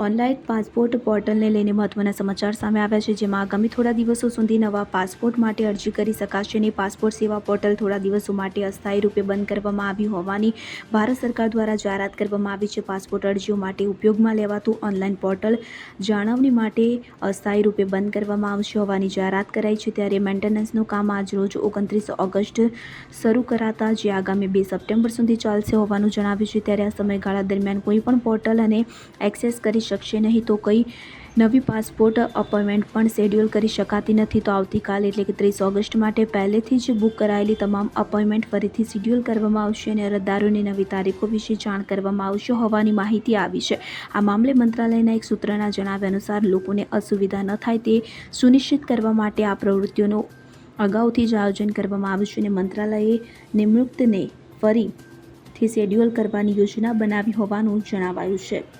Online passport પોર્ટલને લઈને મહત્વના સમાચાર સામે આવ્યા છે, જેમાં આગામી થોડા દિવસો સુધી નવા પાસપોર્ટ માટે અરજી કરી શકાશે અને પાસપોર્ટ સેવા પોર્ટલ થોડા દિવસો માટે અસ્થાયી રૂપે બંધ કરવામાં આવ્યું હોવાની ભારત સરકાર દ્વારા જાહેરાત કરવામાં આવી છે. પાસપોર્ટ અરજીઓ માટે ઉપયોગમાં લેવાતું ઓનલાઈન પોર્ટલ જાળવણી માટે અસ્થાયી રૂપે બંધ કરવામાં આવશે હોવાની જાહેરાત કરાઈ છે. ત્યારે મેન્ટેનન્સનું કામ આજ રોજ ઓગણત્રીસ ઓગસ્ટ શરૂ કરાતા, જે આગામી બે સપ્ટેમ્બર સુધી ચાલશે હોવાનું જણાવ્યું છે. ત્યારે આ સમયગાળા દરમિયાન કોઈ પણ પોર્ટલ અને એક્સેસ કરી શકશે નહીં તો કઈ નવી પાસપોર્ટ, અપોઇન્ટમેન્ટ પણ શેડ્યુલ કરી શકાતી નથી. તો આવતીકાલ, એટલે કે ત્રીસ ઓગસ્ટ માટે પહેલેથી જ બુક કરાયેલી તમામ અપોઇન્ટમેન્ટ ફરીથી શેડ્યુલ કરવામાં આવશે અને અરજદારોની નવી તારીખો વિશે જાણ કરવામાં આવશે હોવાની માહિતી આવી છે. આ મામલે મંત્રાલયના એક સૂત્રના જણાવ્યા અનુસાર, લોકોને અસુવિધા ન થાય તે સુનિશ્ચિત કરવા માટે આ પ્રવૃત્તિઓનું અગાઉથી જ આયોજન કરવામાં આવ્યું છે અને મંત્રાલયે નિમણૂકને ફરીથી શેડ્યુલ કરવાની યોજના બનાવી હોવાનું જણાવાયું છે.